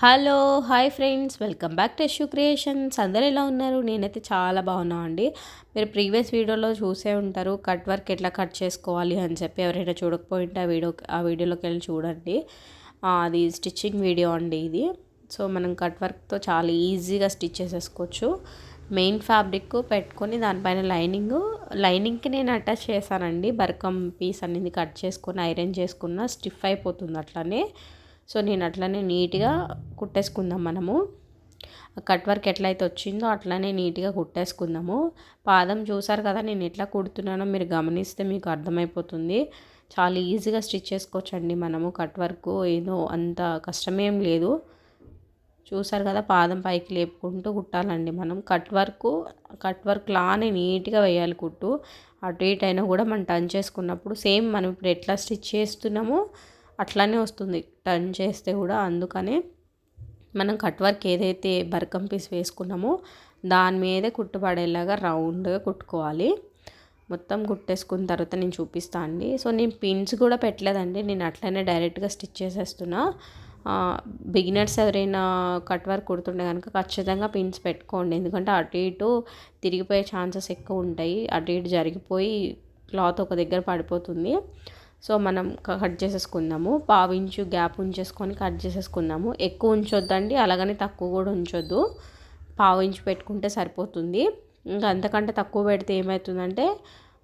Hello hi friends. Welcome back to Yashu creations. అందరు ఎలా ఉన్నారు? నేనైతే చాలా బాగున్నా అండి మీరు ప్రీవియస్ వీడియోలో చూసే ఉంటారు కట్ వర్క్ ఎట్లా కట్ చేసుకోవాలి అని చెప్పి ఎవరైనా చూడకపోయింటే ఆ వీడియో ఆ వీడియోలోకి వెళ్ళి చూడండి. అది స్టిచ్చింగ్ వీడియో అండి ఇది. సో మనం కట్ వర్క్తో చాలా ఈజీగా స్టిచ్ చేసేసుకోవచ్చు. మెయిన్ ఫ్యాబ్రిక్ పెట్టుకొని దానిపైన లైనింగ్ లైనింగ్కి నేను అటాచ్ చేశానండి. బర్కమ్ పీస్ అనేది కట్ చేసుకొని ఐరన్ చేసుకున్న స్టిఫ్ అయిపోతుంది అట్లానే. సో నేను అట్లనే నీట్గా కుట్టేసుకుందాం మనము. కట్ వర్క్ ఎట్లయితే వచ్చిందో అట్లానే నీట్గా కుట్టేసుకుందాము. పాదం చూసారు కదా నేను ఎట్లా కుడుతున్నానో మీరు గమనిస్తే మీకు అర్థమైపోతుంది. చాలా ఈజీగా స్టిచ్ చేసుకోవచ్చండి మనము కట్ వర్క్. ఏదో అంత కష్టమేం లేదు. చూసారు కదా పాదం పైకి లేపుకుంటూ కుట్టాలండి మనం. కట్ వర్క్ కట్ వర్క్ లానే నీట్గా వేయాలి కుట్టు. అటు ఇటు అయినా కూడా మనం టర్న్ చేసుకున్నప్పుడు సేమ్ మనం ఇప్పుడు ఎట్లా స్టిచ్ చేస్తున్నామో అట్లానే వస్తుంది. టర్న్ చేస్తే కూడా అందుకనే మనం కట్ వర్క్ ఏదైతే బర్కం పీస్ వేసుకున్నామో దాని మీదే కుట్టుపడేలాగా రౌండ్గా కుట్టుకోవాలి. మొత్తం కుట్టేసుకున్న తర్వాత నేను చూపిస్తాను అండి. సో నేను పిన్స్ కూడా పెట్టలేదండి. నేను అట్లనే డైరెక్ట్గా స్టిచ్ చేసేస్తున్నా. బిగినర్స్ ఎవరైనా కట్ వర్క్ కుడుతుండే కనుక ఖచ్చితంగా పిన్స్ పెట్టుకోండి. ఎందుకంటే అటు ఇటు తిరిగిపోయే ఛాన్సెస్ ఎక్కువ ఉంటాయి. అటు ఇటు జరిగిపోయి క్లాత్ ఒక దగ్గర పడిపోతుంది. సో మనం కట్ చేసేసుకుందాము. పావించు గ్యాప్ ఉంచేసుకొని కట్ చేసేసుకుందాము. ఎక్కువ ఉంచొద్దండి అలాగని తక్కువ కూడా ఉంచొద్దు. పావు పెట్టుకుంటే సరిపోతుంది. ఇంకా అంతకంటే తక్కువ పెడితే ఏమవుతుందంటే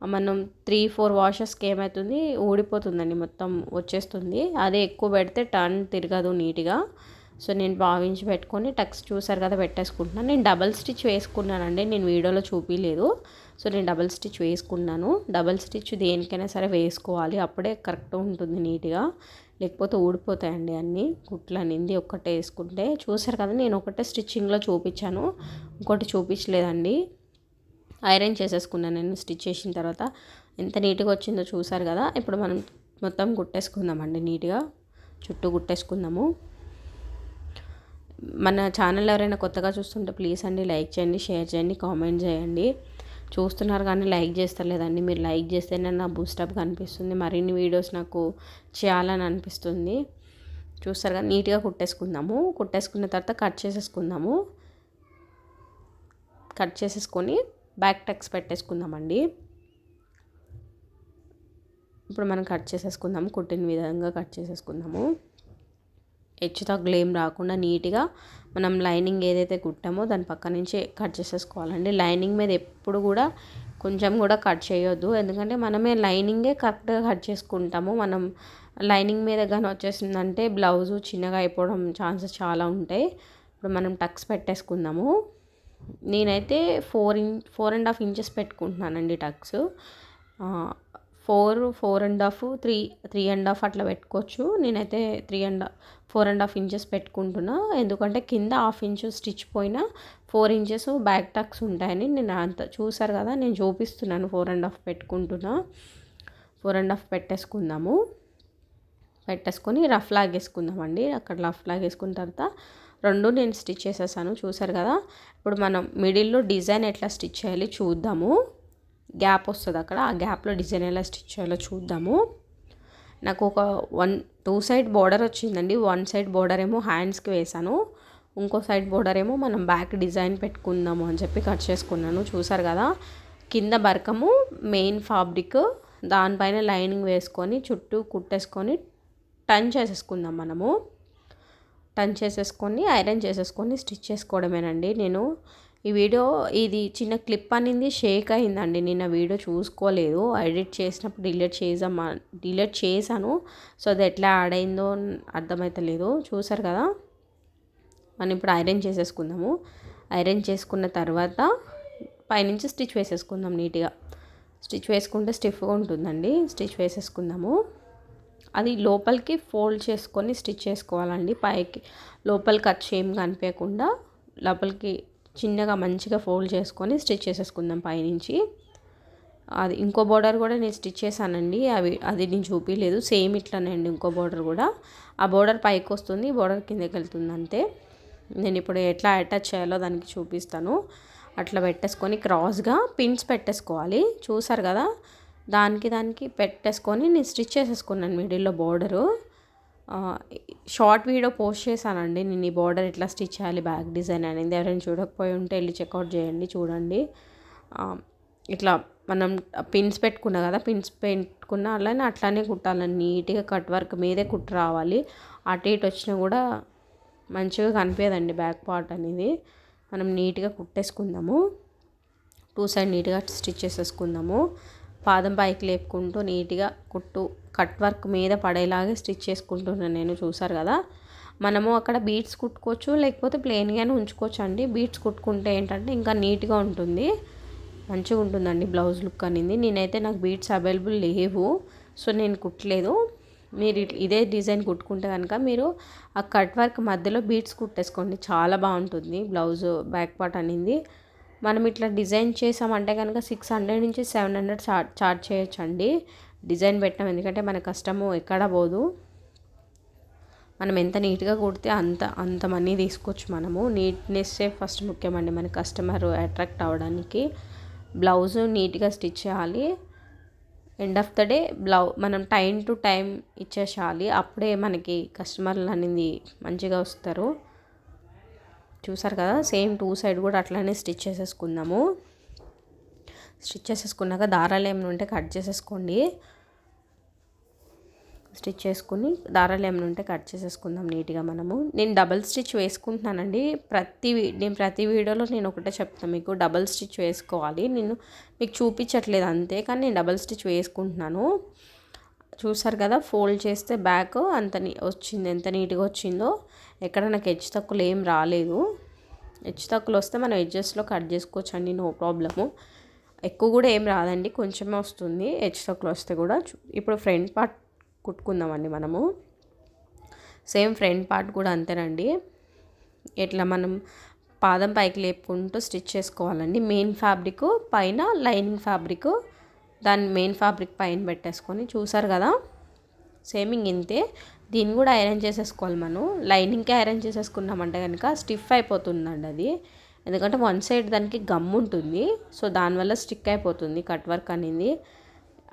మనం త్రీ ఫోర్ వాషెస్కి ఏమవుతుంది ఊడిపోతుందండి మొత్తం వచ్చేస్తుంది. అదే ఎక్కువ పెడితే టర్న్ తిరగదు నీట్గా. సో నేను భావించి పెట్టుకొని టక్స్ చూసారు కదా పెట్టేసుకుంటున్నాను. నేను డబల్ స్టిచ్ వేసుకున్నానండి నేను వీడియోలో చూపించలేదు సో నేను డబల్ స్టిచ్ వేసుకున్నాను. డబల్ స్టిచ్ దేనికైనా సరే వేసుకోవాలి. అప్పుడే కరెక్ట్ ఉంటుంది నీట్గా. లేకపోతే ఊడిపోతాయండి అన్నీ. కుట్లు అనేది ఒక్కటే వేసుకుంటే. చూసారు కదా నేను ఒకటే స్టిచ్చింగ్లో చూపించాను. ఇంకోటి చూపించలేదండి. ఐరన్ చేసేసుకున్నాను నేను స్టిచ్ చేసిన తర్వాత. ఎంత నీట్గా వచ్చిందో చూసారు కదా. ఇప్పుడు మనం మొత్తం కుట్టేసుకుందామండి నీట్గా. చుట్టూ కుట్టేసుకుందాము. మన ఛానల్ ఎవరైనా కొత్తగా చూస్తుంటే ప్లీజ్ అండి లైక్ చేయండి షేర్ చేయండి కామెంట్ చేయండి. చూస్తున్నారు కానీ లైక్ చేస్తలేదండి. మీరు లైక్ చేస్తేనే నా బూస్టప్ కనిపిస్తుంది. మరిన్ని వీడియోస్ నాకు చేయాలని అనిపిస్తుంది. చూస్తారు కదా నీట్గా కుట్టేసుకుందాము. కుట్టేసుకున్న తర్వాత కట్ చేసేసుకుందాము. కట్ చేసేసుకొని బ్యాక్ టెక్స్ పెట్టేసుకుందామండి. ఇప్పుడు మనం కట్ చేసేసుకుందాము. కుట్టిన విధంగా కట్ చేసేసుకుందాము. హెచ్చు తగ్గులు ఏం రాకుండా నీట్గా మనం లైనింగ్ ఏదైతే కుట్టామో దాని పక్క నుంచి కట్ చేసేసుకోవాలండి. లైనింగ్ మీద ఎప్పుడు కూడా కొంచెం కూడా కట్ చేయొద్దు. ఎందుకంటే మనమే లైనింగే కరెక్ట్గా కట్ చేసుకుంటాము. మనం లైనింగ్ మీద కానీ వచ్చేసిందంటే బ్లౌజు చిన్నగా అయిపోవడం ఛాన్సెస్ చాలా ఉంటాయి. ఇప్పుడు మనం టక్స్ పెట్టేసుకుందాము. నేనైతే four in four and half inches పెట్టుకుంటున్నానండి tucks. Four four and half three three and half అట్లా పెట్టుకోవచ్చు. నేనైతే three and four and half inches పెట్టుకుంటున్నా. ఎందుకంటే కింద హాఫ్ ఇంచు స్టిచ్ పోయినా ఫోర్ ఇంచెస్ బ్యాక్ టక్స్ ఉంటాయని నేను అంత చూసారు కదా నేను చూపిస్తున్నాను. ఫోర్ అండ్ హాఫ్ పెట్టుకుంటున్నా. ఫోర్ అండ్ హాఫ్ పెట్టేసుకుందాము. పెట్టేసుకొని రఫ్ లాగేసుకుందామండి. అక్కడ రఫ్ లాగేసుకున్న తర్వాత రెండు నేను స్టిచ్ చేసేసాను. చూసారు కదా ఇప్పుడు మనం మిడిల్లో డిజైన్ ఎట్లా స్టిచ్ చేయాలి చూద్దాము. గ్యాప్ వస్తుంది అక్కడ. ఆ గ్యాప్లో డిజైన్ ఎలా స్టిచ్ చేయాలో చూద్దాము. నాకు ఒక వన్ టూ సైడ్ బోర్డర్ వచ్చిందండి. వన్ సైడ్ బోర్డర్ ఏమో హ్యాండ్స్కి వేసాను ఇంకో సైడ్ బోర్డర్ ఏమో మనం బ్యాక్ డిజైన్ పెట్టుకుందాము అని చెప్పి కట్ చేసుకున్నాను. చూసారు కదా? కింద బరకము మెయిన్ ఫ్యాబ్రిక్ దానిపైన లైనింగ్ వేసుకొని చుట్టూ కుట్టేసుకొని టన్ చేసేసుకుందాం మనము. టన్ చేసేసుకొని ఐరన్ చేసేసుకొని స్టిచ్ చేసుకోవడమేనండి. నేను ఈ వీడియో ఇది చిన్న క్లిప్ అనేది షేక్ అయిందండి. నేను ఆ వీడియో చూసుకోలేదు. ఎడిట్ చేసినప్పుడు డిలీట్ చేసామా డిలీట్ చేశాను. సో అది ఎట్లా యాడ్ అయిందో అర్థమవుతలేదు చూసారు కదా? మనం ఇప్పుడు ఐరన్ చేసేసుకుందాము. ఐరన్ చేసుకున్న తర్వాత పైనుంచి స్టిచ్ వేసేసుకుందాం నీట్గా. స్టిచ్ వేసుకుంటే స్టిఫ్గా ఉంటుందండి. స్టిచ్ వేసేసుకుందాము. అది లోపలికి ఫోల్డ్ చేసుకొని స్టిచ్ చేసుకోవాలండి. పైకి లోపల ఖర్చు ఏం కనిపించకుండా లోపలికి చిన్నగా మంచిగా ఫోల్డ్ చేసుకొని స్టిచ్ చేసేసుకుందాం పైనుంచి. అది ఇంకో బోర్డర్ కూడా నేను స్టిచ్ చేశానండి. అవి అది నేను చూపించలేదు సేమ్ ఇట్లానే అండి ఇంకో బోర్డర్ కూడా. ఆ బోర్డర్ పైకి వస్తుంది బార్డర్ కిందకి వెళ్తుంది అంతే. నేను ఇప్పుడు ఎట్లా అటాచ్ చేయాలో దానికి చూపిస్తాను. అట్లా పెట్టేసుకొని క్రాస్గా పిన్స్ పెట్టేసుకోవాలి. చూసారు కదా? దానికి దానికి పెట్టేసుకొని నేను స్టిచ్ చేసేసుకున్నాను మిడిల్లో బోర్డరు. షార్ట్ వీడియో పోస్ట్ చేశానండి. నేను ఈ బార్డర్ ఎట్లా స్టిచ్ చేయాలి బ్యాక్ డిజైన్ అనేది ఎవరైనా చూడకపోయి ఉంటే వెళ్ళి చెక్అవుట్ చేయండి చూడండి. ఇట్లా మనం పిన్స్ పెట్టుకున్నా కదా పిన్స్ పెట్టుకున్న అలానే అట్లానే కుట్టాలని నీట్గా కట్ వర్క్ మీదే కుట్టు రావాలి. అటు ఇటు వచ్చినా కూడా మంచిగా కనిపించదండి బ్యాక్ పార్ట్ అనేది. మనం నీట్గా కుట్టేసుకుందాము. టూ సైడ్ నీట్గా స్టిచ్ చేసేసుకుందాము. పాదం పైకి లేపుకుంటూ నీట్గా కుట్టు కట్ వర్క్ మీద పడేలాగే స్టిచ్ చేసుకుంటున్నాను నేను చూసారు కదా? మనము అక్కడ బీట్స్ కుట్టుకోవచ్చు లేకపోతే ప్లెయిన్గానే ఉంచుకోవచ్చు అండి బీట్స్ కుట్టుకుంటే ఏంటంటే ఇంకా నీట్గా ఉంటుంది. మంచిగా ఉంటుందండి బ్లౌజ్ లుక్ అనేది. నేనైతే నాకు బీట్స్ అవైలబుల్ లేవు సో నేను కుట్టలేదు. మీరు ఇదే డిజైన్ కుట్టుకుంటే కనుక మీరు ఆ కట్ వర్క్ మధ్యలో బీట్స్ కుట్టేసుకోండి. చాలా బాగుంటుంది బ్లౌజ్ బ్యాక్ పార్ట్ అనేది. మనం ఇట్లా డిజైన్ చేసామంటే కనుక సిక్స్ హండ్రెడ్ నుంచి సెవెన్ హండ్రెడ్ చార్జ్ చార్జ్ చేయొచ్చండి. డిజైన్ పెట్టడం ఎందుకంటే మన కష్టము ఎక్కడ పోదు. మనం ఎంత నీట్గా కుడితే అంత అంత మనీ తీసుకోవచ్చు మనము. నీట్నెస్సే ఫస్ట్ ముఖ్యమండి మన కస్టమర్ అట్రాక్ట్ అవ్వడానికి. బ్లౌజ్ నీట్గా స్టిచ్ చేయాలి. ఎండ్ ఆఫ్ ద డే బ్లౌ మనం టైం టు టైం ఇచ్చేసేయాలి. అప్పుడే మనకి కస్టమర్లు అనేది మంచిగా వస్తారు. చూసారు కదా సేమ్ టూ సైడ్ కూడా అట్లానే స్టిచ్ చేసేసుకుందాము. స్టిచ్ చేసేసుకున్నాక దారాలు ఏమైనా ఉంటే కట్ చేసేసుకోండి. స్టిచ్ చేసుకుని దారాలు ఏమైనా ఉంటే కట్ చేసేసుకుందాం నీట్గా మనము. నేను డబల్ స్టిచ్ వేసుకుంటున్నానండి. ప్రతి నేను ప్రతి వీడియోలో నేను ఒకటే చెప్తాను మీకు డబల్ స్టిచ్ వేసుకోవాలి. నేను మీకు చూపించట్లేదు అంతే కానీ నేను డబల్ స్టిచ్ వేసుకుంటున్నాను. చూసారు కదా ఫోల్డ్ చేస్తే బ్యాక్ అంత వచ్చింది. ఎంత నీట్గా వచ్చిందో. ఎక్కడ నాకు హెచ్చు తక్కువలు ఏం రాలేదు. హెచ్చు తక్కువలు వస్తే మనం ఎడ్జెస్లో కట్ చేసుకోవచ్చు అండి నో ప్రాబ్లము. ఎక్కువ కూడా ఏం రాదండి కొంచెమే వస్తుంది హెచ్చు తక్కువలు వస్తే కూడా. ఇప్పుడు ఫ్రంట్ పార్ట్ కుట్టుకుందామండి మనము. సేమ్ ఫ్రంట్ పార్ట్ కూడా అంతేనండి. ఇట్లా మనం పాదం పైకి లేపుకుంటూ స్టిచ్ చేసుకోవాలండి. మెయిన్ ఫ్యాబ్రిక్ పైన లైనింగ్ ఫ్యాబ్రిక్ దాని మెయిన్ ఫ్యాబ్రిక్ పైన పెట్టేసుకొని చూసారు కదా? సేమింగ్ ఇంతే. దీన్ని కూడా ఐరన్ చేసేసుకోవాలి మనం. లైనింగ్కే ఐరన్ చేసేసుకున్నామంటే కనుక స్టిఫ్ అయిపోతుందండి అది. ఎందుకంటే వన్ సైడ్ దానికి గమ్ ఉంటుంది. సో దానివల్ల స్టిక్ అయిపోతుంది కట్ వర్క్ అనేది.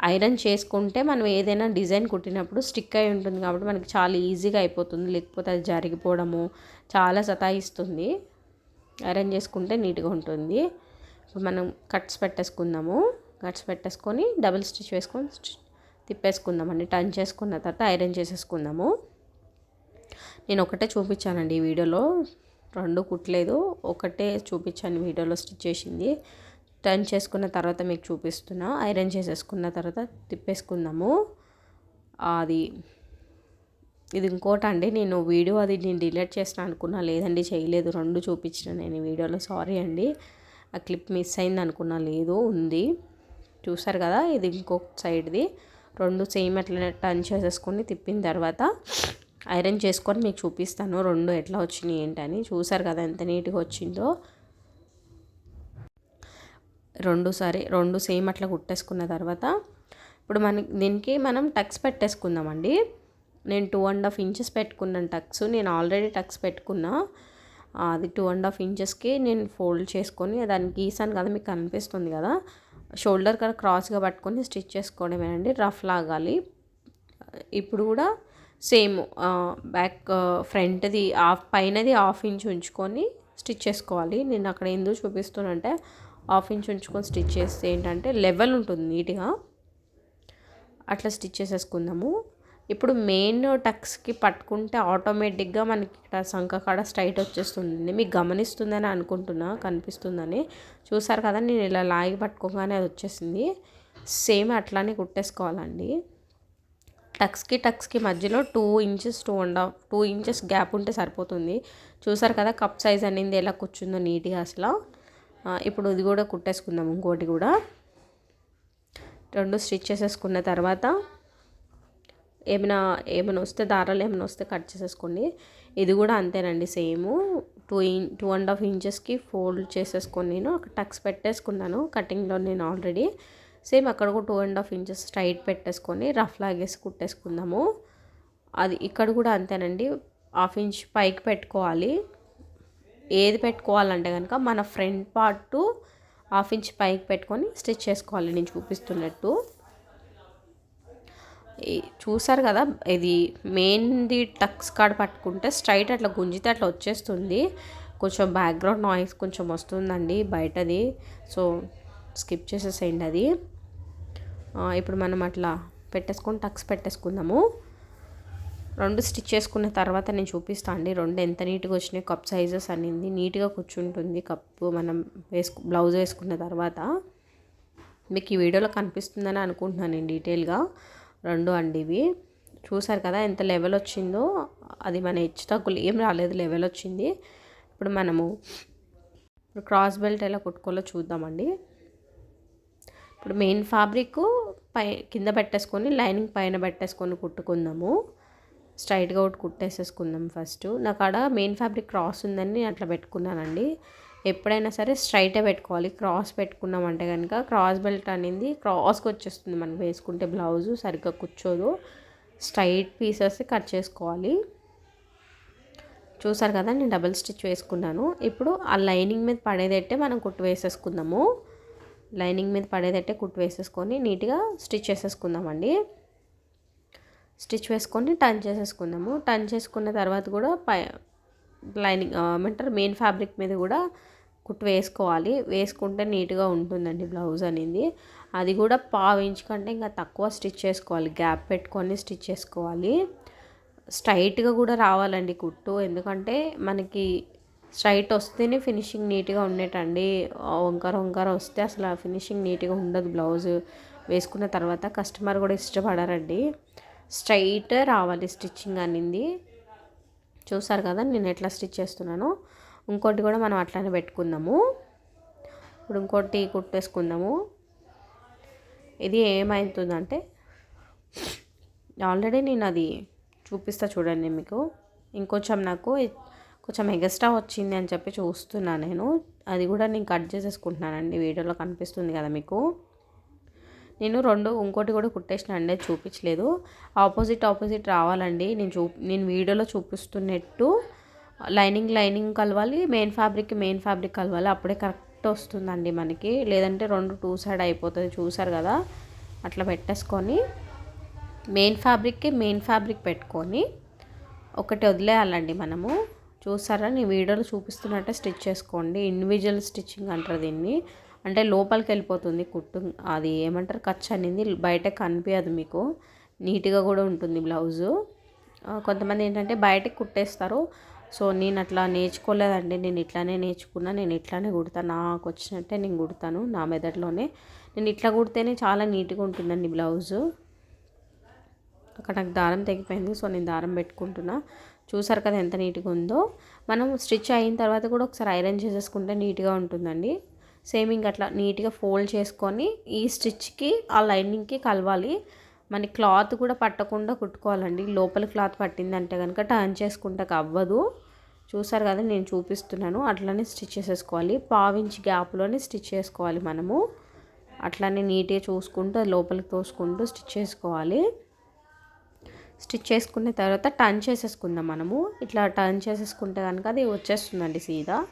ఐరన్ చేసుకుంటే మనం ఏదైనా డిజైన్ కుట్టినప్పుడు స్టిక్ అయి ఉంటుంది కాబట్టి మనకి చాలా ఈజీగా అయిపోతుంది. లేకపోతే అది జరిగిపోవడము చాలా సతాయిస్తుంది. ఐరన్ చేసుకుంటే నీట్గా ఉంటుంది. ఇప్పుడు మనం కట్స్ పెట్టేసుకుందాము. కట్స్ పెట్టేసుకొని డబుల్ స్టిచ్ వేసుకొని తిప్పేసుకుందామండి. టర్న్ చేసుకున్న తర్వాత ఐరన్ చేసేసుకుందాము. నేను ఒకటే చూపించానండి ఈ వీడియోలో. రెండు కుట్టలేదు ఒకటే చూపించాను వీడియోలో స్టిచ్ చేసింది. టర్న్ చేసుకున్న తర్వాత మీకు చూపిస్తున్నా. ఐరన్ చేసేసుకున్న తర్వాత తిప్పేసుకుందాము. అది ఇది ఇంకోటి అండి నేను వీడియో అది నేను డిలీట్ చేసిన అనుకున్నా లేదండి చేయలేదు. రెండు చూపించిన నేను వీడియోలో సారీ అండి. ఆ క్లిప్ మిస్ అయింది అనుకున్నా లేదు ఉంది. చూసారు కదా ఇది ఇంకొక సైడ్ది. రెండు సేమ్ అట్లా టర్న్ చేసేసుకొని తిప్పిన తర్వాత ఐరన్ చేసుకొని మీకు చూపిస్తాను రెండు ఎట్లా వచ్చినాయి ఏంటని. చూసారు కదా ఎంత నీట్గా వచ్చిందో. రెండు సారి రెండు సేమ్ అట్లా కుట్టేసుకున్న తర్వాత ఇప్పుడు మనకి దీనికి మనం టక్స్ పెట్టేసుకుందామండి. నేను టూ అండ్ హాఫ్ ఇంచెస్ పెట్టుకున్నాను టక్స్ నేను ఆల్రెడీ టక్స్ పెట్టుకున్నా. అది టూ అండ్ హాఫ్ ఇంచెస్కి నేను ఫోల్డ్ చేసుకొని దాన్ని గీసాను కదా మీకు కనిపిస్తుంది కదా. షోల్డర్ కదా క్రాస్గా పట్టుకొని స్టిచ్ చేసుకోవడమేనండి రఫ్ లాగాలి. ఇప్పుడు కూడా సేమ్ బ్యాక్ ఫ్రంట్ది హాఫ్ పైనది హాఫ్ ఇంచ్ ఉంచుకొని స్టిచ్ చేసుకోవాలి. నేను అక్కడ ఎందుకు చూపిస్తున్నానంటే హాఫ్ ఇంచ్ ఉంచుకొని స్టిచ్ చేస్తే ఏంటంటే లెవెల్ ఉంటుంది నీట్గా. అట్లా స్టిచ్ చేసేసుకుందాము. ఇప్పుడు మెయిన్ టక్స్కి పట్టుకుంటే ఆటోమేటిక్గా మనకి ఇక్కడ సంఖ కాడ స్ట్రైట్ వచ్చేస్తుంది మీకు గమనిస్తుందని అనుకుంటున్నా కనిపిస్తుందని. చూసారు కదా నేను ఇలా లాగి పట్టుకోగానే అది వచ్చేసింది. సేమ్ అట్లానే కుట్టేసుకోవాలండి. టక్స్కి టక్స్కి మధ్యలో two inches two and half two inches gap ఉంటే సరిపోతుంది. చూసారు కదా కప్ సైజ్ అనేది ఎలా కూర్చుందో నీట్గా అసలు. ఇప్పుడు ఇది కూడా కుట్టేసుకుందాం ఇంకోటి కూడా. రెండు స్టిచ్ చేసేసుకున్న తర్వాత ఏమైనా ఏమైనా వస్తే దారాలు ఏమైనా వస్తే కట్ చేసేసుకోండి. ఇది కూడా అంతేనండి same. Two in two and half ఇంచెస్కి ఫోల్డ్ చేసేసుకొని నేను అక్కడ టక్స్ పెట్టేసుకున్నాను కటింగ్లో నేను ఆల్రెడీ. సేమ్ అక్కడ కూడా two and half inches straight పెట్టేసుకొని రఫ్ లాగేసి కుట్టేసుకుందాము. అది ఇక్కడ కూడా అంతేనండి హాఫ్ ఇంచ్ పైకి పెట్టుకోవాలి. ఏది పెట్టుకోవాలంటే కనుక మన ఫ్రంట్ పార్ట్ హాఫ్ ఇంచ్ పైకి పెట్టుకొని స్టిచ్ చేసుకోవాలి నేను చూపిస్తున్నట్టు. చూసారు కదా ఇది మెయిన్ది టక్స్ కార్డ్ పట్టుకుంటే స్ట్రైట్ అట్లా గుంజితే అట్లా వచ్చేస్తుంది. కొంచెం బ్యాక్గ్రౌండ్ నాయిస్ కొంచెం వస్తుందండి బయటది. సో స్కిప్ చేసేసేయండి అది. ఇప్పుడు మనం అట్లా పెట్టేసుకొని టక్స్ పెట్టేసుకుందాము. రెండు స్టిచ్ చేసుకున్న తర్వాత నేను చూపిస్తాను అండి. రెండు ఎంత నీట్గా వచ్చినాయి కప్ సైజెస్ అనేది. నీట్గా కూర్చుంటుంది కప్పు మనం వేసుకు బ్లౌజ్ వేసుకున్న తర్వాత. మీకు ఈ వీడియోలో కనిపిస్తుందని అనుకుంటున్నాను నేను డీటెయిల్గా రెండు అండి ఇవి. చూసారు కదా ఎంత లెవెల్ వచ్చిందో? అది మన హెచ్చు తగ్గులు ఏం రాలేదు లెవెల్ వచ్చింది. ఇప్పుడు మనము ఇప్పుడు క్రాస్ బెల్ట్ ఎలా కుట్టుకోవాలో చూద్దామండి. ఇప్పుడు మెయిన్ ఫ్యాబ్రిక్ పై కింద పెట్టేసుకొని లైనింగ్ పైన పెట్టేసుకొని కుట్టుకుందాము. స్ట్రైట్గా ఒకటి కుట్టేసేసుకుందాం ఫస్ట్ నాకు ఆడ మెయిన్ ఫ్యాబ్రిక్ క్రాస్ ఉందని అట్లా పెట్టుకున్నానండి. ఎప్పుడైనా సరే స్ట్రైటే పెట్టుకోవాలి. క్రాస్ పెట్టుకున్నామంటే కనుక క్రాస్ బెల్ట్ అనేది క్రాస్కి వచ్చేస్తుంది మనం వేసుకుంటే బ్లౌజు సరిగ్గా కూర్చోదు స్ట్రైట్ పీసెస్ కట్ చేసుకోవాలి. చూసారు కదా నేను డబుల్ స్టిచ్ వేసుకున్నాను. ఇప్పుడు ఆ లైనింగ్ మీద పడేదట్టే మనం కుట్టు వేసేసుకుందాము. లైనింగ్ మీద పడేదట్టే కుట్టు వేసేసుకొని నీట్గా స్టిచ్ చేసేసుకుందామండి. స్టిచ్ వేసుకొని టర్న్ చేసేసుకుందాము. టర్న్ చేసుకున్న తర్వాత కూడా పై లైనింగ్ ఏమంటారు మెయిన్ ఫ్యాబ్రిక్ మీద కూడా కుట్టు వేసుకోవాలి. వేసుకుంటే నీట్గా ఉంటుందండి బ్లౌజ్ అనేది. అది కూడా పావు ఇంచ్ కంటే ఇంకా తక్కువ స్టిచ్ చేసుకోవాలి. గ్యాప్ పెట్టుకొని స్టిచ్ చేసుకోవాలి. స్ట్రైట్గా కూడా రావాలండి కుట్టు. ఎందుకంటే మనకి స్ట్రైట్ వస్తేనే ఫినిషింగ్ నీట్గా ఉండేటండి. వంకర వంకర వస్తే అసలు ఆ ఫినిషింగ్ నీట్గా ఉండదు బ్లౌజ్. వేసుకున్న తర్వాత కస్టమర్ కూడా ఇష్టపడారండి. స్ట్రైట్ రావాలి స్టిచ్చింగ్ అనేది. చూసారు కదా నేను ఎట్లా స్టిచ్ చేస్తున్నానో. ఇంకోటి కూడా మనం అట్లానే పెట్టుకుందాము. ఇప్పుడు ఇంకోటి కుట్టేసుకుందాము. ఇది ఏమవుతుందంటే ఆల్రెడీ నేను అది చూపిస్తా చూడండి మీకు. ఇంకొంచెం నాకు కొంచెం ఎగస్ట్రా వచ్చింది అని చెప్పి చూస్తున్నాను నేను. అది కూడా నేను కట్ చేసేసుకుంటున్నానండి వీడియోలో కనిపిస్తుంది కదా మీకు. నేను రెండు ఇంకోటి కూడా కుట్టేసిన అండి చూపించలేదు. ఆపోజిట్ ఆపోజిట్ రావాలండి. నేను చూ నేను వీడియోలో చూపిస్తున్నట్టు లైనింగ్ లైనింగ్ కలవాలి మెయిన్ ఫ్యాబ్రిక్ మెయిన్ ఫ్యాబ్రిక్ కలవాలి. అప్పుడే కరెక్ట్ వస్తుందండి మనకి. లేదంటే రెండు టూ సైడ్ అయిపోతుంది చూసారు కదా? అట్లా పెట్టేసుకొని మెయిన్ ఫ్యాబ్రిక్కి మెయిన్ ఫ్యాబ్రిక్ పెట్టుకొని ఒకటి వదిలేయాలండి మనము. చూసారా? నేను వీడియోలో చూపిస్తున్నట్టే స్టిచ్ చేసుకోండి. ఇండివిజువల్ స్టిచ్చింగ్ అంటారు దీన్ని. అంటే లోపలికి వెళ్ళిపోతుంది కుట్టు. అది ఏమంటారు? ఖర్చు అనేది. బయట కనిపించదు మీకు. నీట్గా కూడా ఉంటుంది బ్లౌజు. కొంతమంది ఏంటంటే బయటకు కుట్టేస్తారు. సో నేను అట్లా నేర్చుకోలేదండి. నేను ఇట్లానే నేర్చుకున్నా నేను ఇట్లానే కుడతాను నాకు వచ్చినట్టే నేను కుడతాను నా మెదడులోనే. నేను ఇట్లా కుడితేనే చాలా నీట్గా ఉంటుందండి బ్లౌజు. అక్కడ నాకు దారం తెగిపోయింది. సో నేను దారం పెట్టుకుంటున్నా. చూసారు కదా ఎంత నీట్గా ఉందో. మనం స్టిచ్ అయిన తర్వాత కూడా ఒకసారి ఐరన్ చేసేసుకుంటే నీట్గా ఉంటుందండి. సేమ్ ఇంక అట్లా నీట్గా ఫోల్డ్ చేసుకొని ఈ స్టిచ్కి ఆ లైనింగ్కి కలవాలి. మన క్లాత్ కూడా పట్టకుండా కుట్టుకోవాలండి. లోపల క్లాత్ పట్టిందంటే కనుక టర్న్ చేసుకుంటే అవ్వదు. చూసారు కదా నేను చూపిస్తున్నాను. అట్లనే స్టిచ్ చేసేసుకోవాలి. పావించి గ్యాప్లోనే స్టిచ్ చేసుకోవాలి మనము. అట్లానే నీట్గా చూసుకుంటూ లోపలికి తోసుకుంటూ స్టిచ్ చేసుకోవాలి. స్టిచ్ చేసుకున్న తర్వాత టర్న్ చేసేసుకుందాం మనము. ఇట్లా టర్న్ చేసేసుకుంటే కనుక అది వచ్చేస్తుందండి సీదా.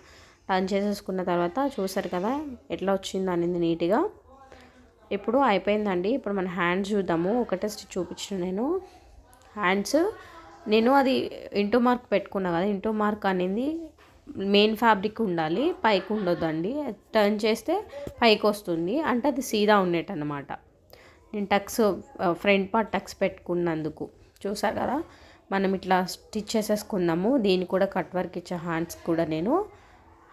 టర్న్ చేసేసుకున్న తర్వాత చూసారు కదా ఎట్లా వచ్చింది అనేది నీట్గా. ఇప్పుడు అయిపోయిందండి. ఇప్పుడు మన హ్యాండ్స్ చూద్దాము. ఒకటే స్టిచ్ చూపించిన నేను. హ్యాండ్స్ నేను అది ఇంటూ మార్క్ పెట్టుకున్నా కదా ఇంటూ మార్క్ అనేది. మెయిన్ ఫ్యాబ్రిక్ ఉండాలి పైకి ఉండొద్దండి. టర్న్ చేస్తే పైకి వస్తుంది. అంటే అది సీదా ఉండేట అనమాట నేను టక్స్ ఫ్రంట్ పార్ట్ టక్స్ పెట్టుకున్నందుకు. చూసారు కదా మనం ఇట్లా స్టిచ్ చేసేసుకుందాము. దీన్ని కూడా కట్ వర్క్ ఇచ్చే హ్యాండ్స్ కూడా నేను.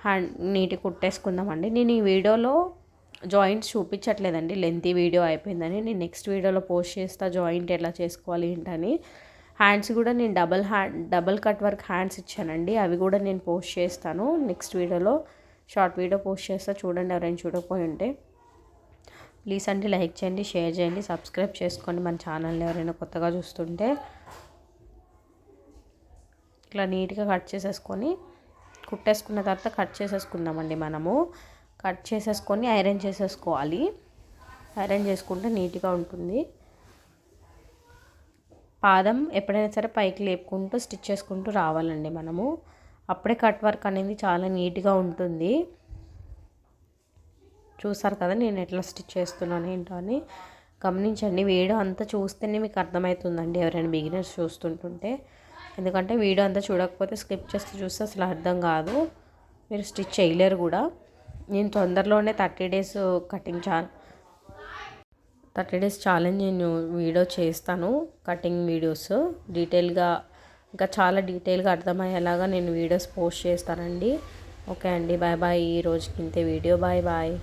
హ్యాండ్ నీట్గా కుట్టేసుకుందామండి. నేను ఈ వీడియోలో జాయింట్స్ చూపించట్లేదండి. లెంతీ వీడియో అయిపోయిందని. నేను నెక్స్ట్ వీడియోలో పోస్ట్ చేస్తా జాయింట్ ఎలా చేసుకోవాలి ఏంటని. హ్యాండ్స్ కూడా నేను double hand double cut work hands ఇచ్చానండి. అవి కూడా నేను పోస్ట్ చేస్తాను. నెక్స్ట్ వీడియోలో షార్ట్ వీడియో పోస్ట్ చేస్తా. చూడండి ఎవరైనా చూడకపోయి ఉంటే. ప్లీజ్ అండి లైక్ చేయండి షేర్ చేయండి సబ్స్క్రైబ్ చేసుకోండి మన ఛానల్ని ఎవరైనా కొత్తగా చూస్తుంటే. ఇట్లా నీట్గా కట్ చేసేసుకొని కుట్టేసుకున్న తర్వాత కట్ చేసేసుకుందామండి మనము. కట్ చేసేసుకొని ఐరన్ చేసేసుకోవాలి. ఐరన్ చేసుకుంటే నీట్గా ఉంటుంది. పాదం ఎప్పుడైనా సరే పైకి లేపుకుంటూ స్టిచ్ చేసుకుంటూ రావాలండి మనము. అప్పుడే కట్ వర్క్ అనేది చాలా నీట్గా ఉంటుంది. చూసారు కదా నేను ఎట్లా స్టిచ్ చేస్తున్నాను ఏంటో అని. గమనించండి వీడియో అంతా చూస్తేనే మీకు అర్థమవుతుందండి ఎవరైనా బిగినర్స్ చూస్తుంటుంటే. ఎందుకంటే వీడియో అంతా చూడకపోతే స్కిప్ చేస్తూ చూస్తే అసలు అర్థం కాదు. మీరు స్టిచ్ చేయలేరు కూడా. నేను తొందరలోనే థర్టీ డేస్ కటింగ్ చా థర్టీ డేస్ ఛాలెంజ్ నేను వీడియో చేస్తాను కటింగ్ వీడియోస్. డీటెయిల్గా ఇంకా చాలా డీటెయిల్గా అర్థమయ్యేలాగా నేను వీడియోస్ పోస్ట్ చేస్తానండి. ఓకే అండి బాయ్ బాయ్. ఈ రోజుకి ఇంతే వీడియో బాయ్ బాయ్.